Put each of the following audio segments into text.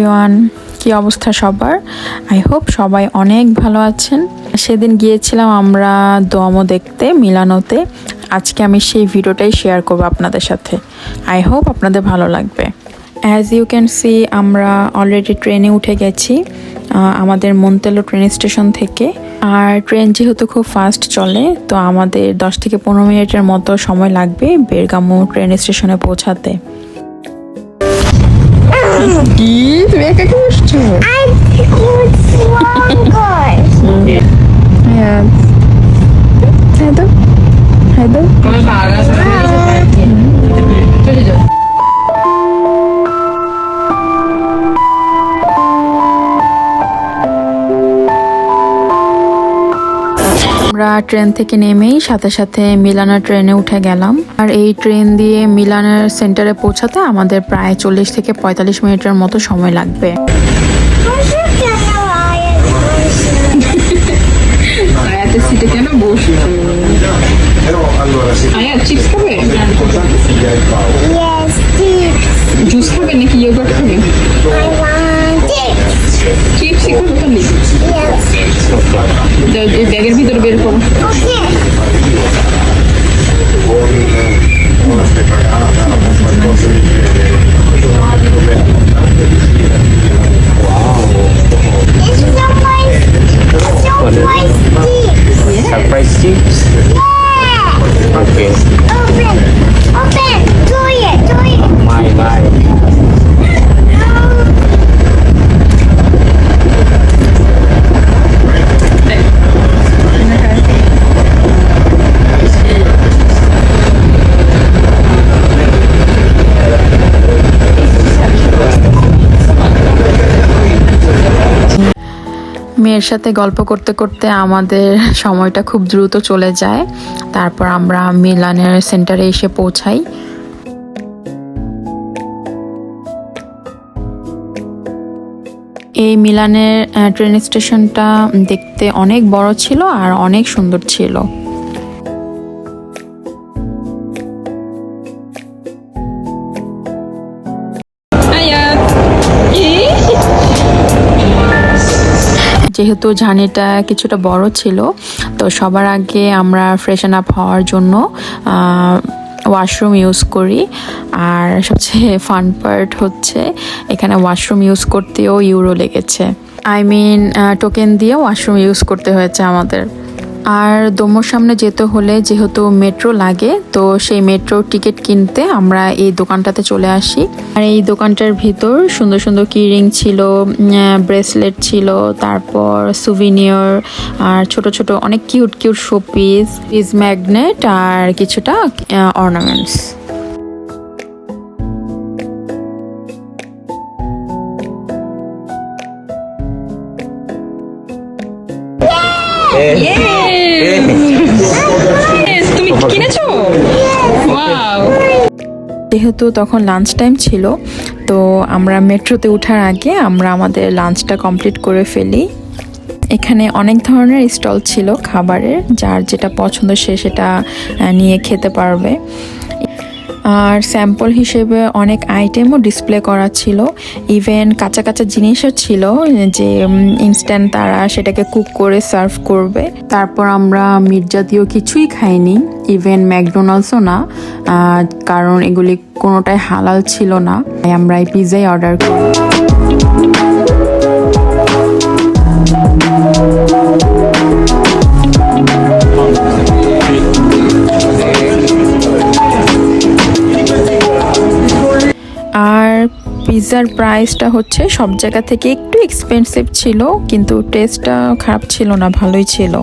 Everyone, কি অবস্থা সবার? আই হোপ সবাই অনেক ভালো আছেন। সেদিন গিয়েছিলাম আমরা দমও দেখতে, মিলানোতে। আজকে আমি সেই ভিডিওটাই শেয়ার করব আপনাদের সাথে। আই হোপ আপনাদের ভালো লাগবে। অ্যাজ ইউ ক্যান সি আমরা অলরেডি ট্রেনে উঠে গেছি আমাদের মন্তেলো ট্রেন স্টেশন থেকে। আর ট্রেন যেহেতু খুব ফাস্ট চলে, তো আমাদের দশ থেকে পনেরো মিনিটের মতো সময় লাগবে বেরগামো ট্রেন স্টেশনে পৌঁছাতে। কি তুমি একা কি আমরা ট্রেন থেকে নেমেই সাথে সাথে মিলানা ট্রেনে উঠে গেলাম। আর এই ট্রেন দিয়ে মিলানের সেন্টারে পৌঁছাতে আমাদের প্রায় চল্লিশ থেকে পঁয়তাল্লিশ মিনিটের মতো সময় লাগবে। সিটে কেন বসল আয়া চিপস খাবে জুস খাবে? নাকি ইয়োগার্ট খাবে it. চিপস খাবে ব্যাগের ভিতরে বের করো মেয়ের সাথে গল্প করতে করতে আমাদের সময়টা খুব দ্রুত চলে যায়। তারপর আমরা মিলানের সেন্টারে এসে পৌঁছাই। এই মিলানের ট্রেন স্টেশনটা দেখতে অনেক বড় ছিল আর অনেক সুন্দর ছিল। যেহেতু ঝানিটা কিছুটা বড় ছিল, তো সবার আগে আমরা ফ্রেশন আপ হওয়ার জন্য ওয়াশরুম ইউজ করি। আর সবচেয়ে ফান পার্ট হচ্ছে, এখানে ওয়াশরুম ইউজ করতেও ইউরো লেগেছে। আই মিন টোকেন দিয়ে ওয়াশরুম ইউজ করতে হয়েছে আমাদের। আর দোমোর সামনে যেতে হলে যেহেতু মেট্রো লাগে, তো সেই মেট্রো টিকিট কিনতে আমরা এই দোকানটাতে চলে আসি। আর এই দোকানটার ভিতর সুন্দর সুন্দর কিরিং ছিল ব্রেসলেট ছিল, তারপর সুভিনিয়র আর ছোট ছোট অনেক cute cute showpiece piece magnet আর কিছুটা অর্নামেন্টস যেহেতু তখন লাঞ্চ টাইম ছিল, তো আমরা মেট্রোতে ওঠার আগে আমরা আমাদের লাঞ্চটা কমপ্লিট করে ফেলি। এখানে অনেক ধরনের স্টল ছিল খাবারের, যার যেটা পছন্দ সে সেটা নিয়ে খেতে পারবে। আর স্যাম্পল হিসেবে অনেক আইটেমও ডিসপ্লে করা ছিল। ইভেন কাঁচা কাঁচা জিনিসও ছিল যে ইনস্ট্যান্ট তারা সেটাকে কুক করে সার্ভ করবে। তারপর আমরা মিট জাতীয় কিছুই খাইনি। ইভেন ম্যাকডোনাল্ডসও না কারণ এগুলি কোনোটাই হালাল ছিল না, তাই আমরা এই পিৎজাই অর্ডার করি। আর পিৎজার প্রাইসটা হচ্ছে সব জায়গা থেকে একটু এক্সপেন্সিভ ছিল, কিন্তু টেস্টটা খারাপ ছিল না, ভালোই ছিল।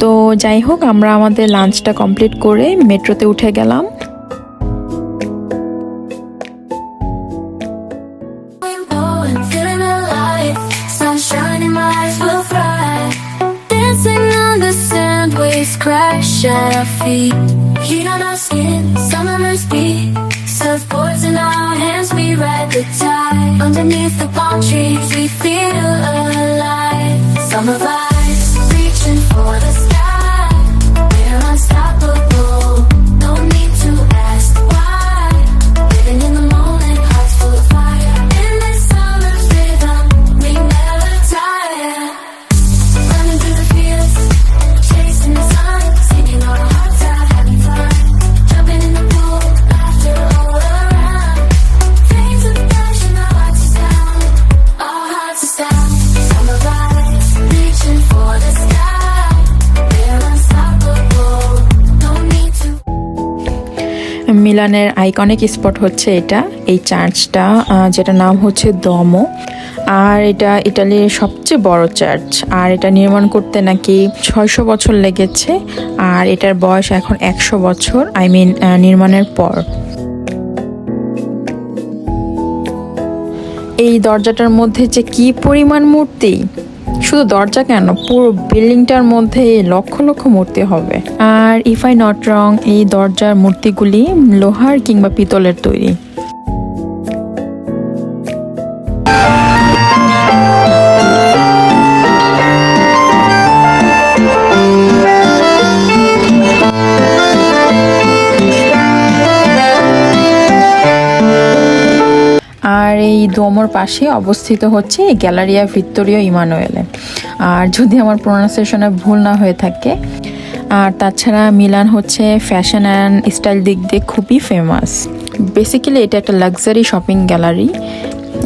তো যাই হোক আমরা আমাদের লাঞ্চটা কমপ্লিট করে মেট্রোতে উঠে গেলাম। মিলানের আইকনিক স্পট হচ্ছে এটা। এই চার্চটা যেটা নাম হচ্ছে দমো। আর এটা ইটালির সবচেয়ে বড় চার্চ আর এটা নির্মাণ করতে নাকি ছয়শো বছর লেগেছে। আর এটার বয়স এখন একশো বছর আই মিন নির্মাণের পর। এই দরজাটার মধ্যে যে কি পরিমাণ মূর্তি! শুধু দরজা কেন? পুরো বিল্ডিংটার মধ্যে লক্ষ লক্ষ মূর্তি হবে। আর ইফ আই নট রং এই দরজার মূর্তিগুলি লোহার কিংবা পিতলের তৈরি। আর এই দোমোর পাশে অবস্থিত হচ্ছে গ্যালারিয়া ভিক্টোরিয়া ইমানুয়েলে। আর যদি আমার প্রোনাউন্সিয়েশনে ভুল না হয়ে থাকে। আর তাছাড়া মিলান হচ্ছে ফ্যাশন অ্যান্ড স্টাইল দিক দিয়ে খুবই ফেমাস বেসিক্যালি এটা একটা লাক্সারি শপিং গ্যালারি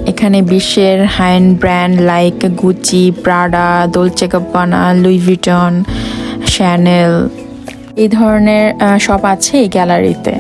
এখানে বিশ্বের high end brand like Gucci Prada Dolce Gabbana Louis Vuitton Chanel এই ধরনের শপ আছে এই গ্যালারিতে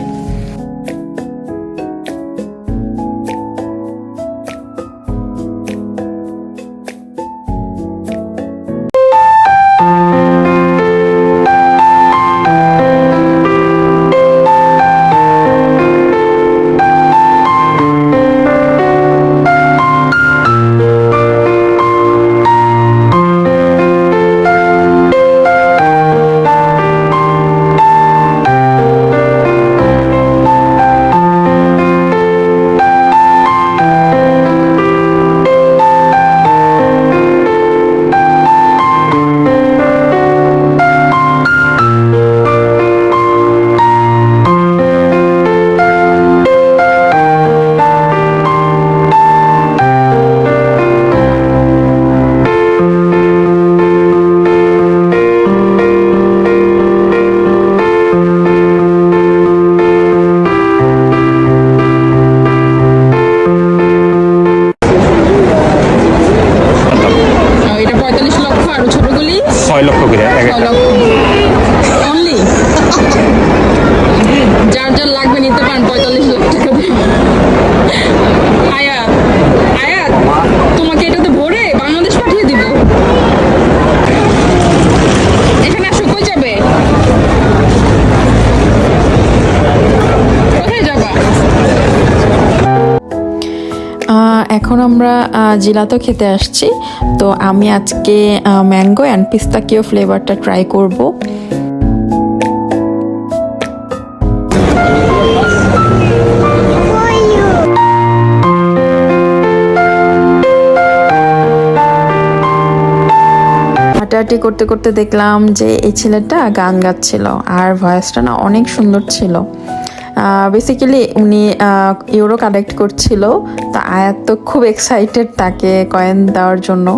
los coqueteros. এখন আমরা জিলাতো খেতে আসছি। তো আমি আজকে ম্যাঙ্গো অ্যান্ড পিস্তা পিস্তাকিও ফ্লেভারটা ট্রাই করব। হাঁটাহাঁটি করতে করতে দেখলাম যে এই ছেলেটা গান গাচ্ছিল, আর ভয়েসটা না অনেক সুন্দর ছিল। বেসিক্যালি উনি ইউরো কালেক্ট করছিল। তা আয়াত তো খুব এক্সাইটেড তাকে কয়েন দেওয়ার জন্য।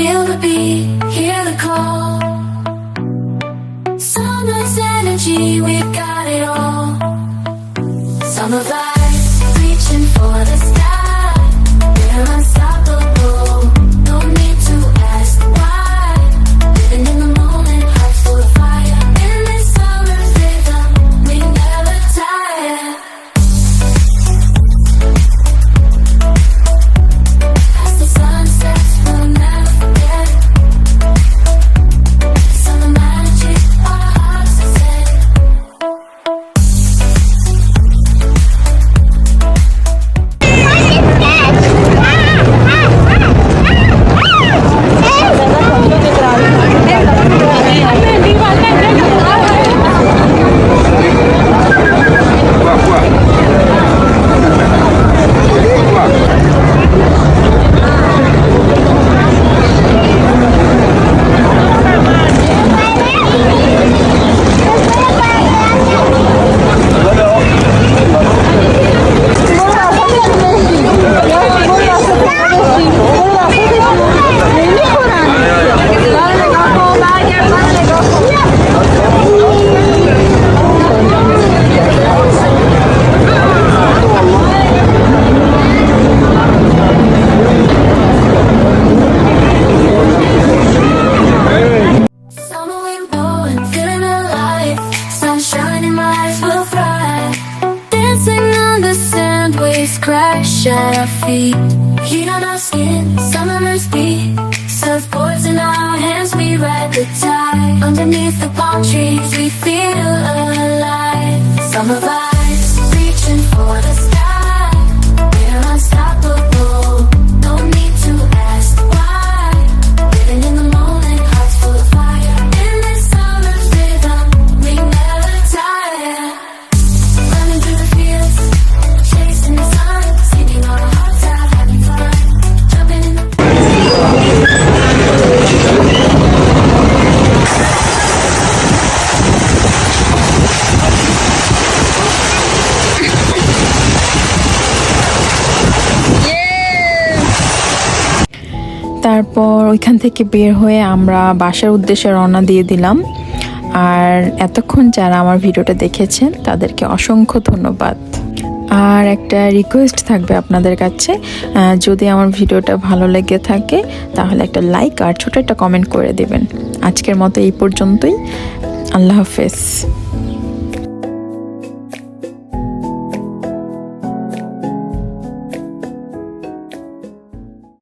Feel the beat, hear the call. Summer's energy, we've got it all. Summer vibe. Heat on our skin, summer's beat. Surfboards in our hands, we ride the tide. Underneath the palm trees, we feel alive. Summer vibes, তারপর ওইখান থেকে বের হয়ে আমরা বাসার উদ্দেশ্যে রওনা দিয়ে দিলাম। আর এতক্ষণ যারা আমার ভিডিওটা দেখেছেন, তাদেরকে অসংখ্য ধন্যবাদ। আর একটা রিকোয়েস্ট থাকবে আপনাদের কাছে। যদি আমার ভিডিওটা ভালো লেগে থাকে, তাহলে একটা লাইক আর ছোট একটা কমেন্ট করে দেবেন। আজকের মতো এই পর্যন্তই। আল্লাহ হাফেজ।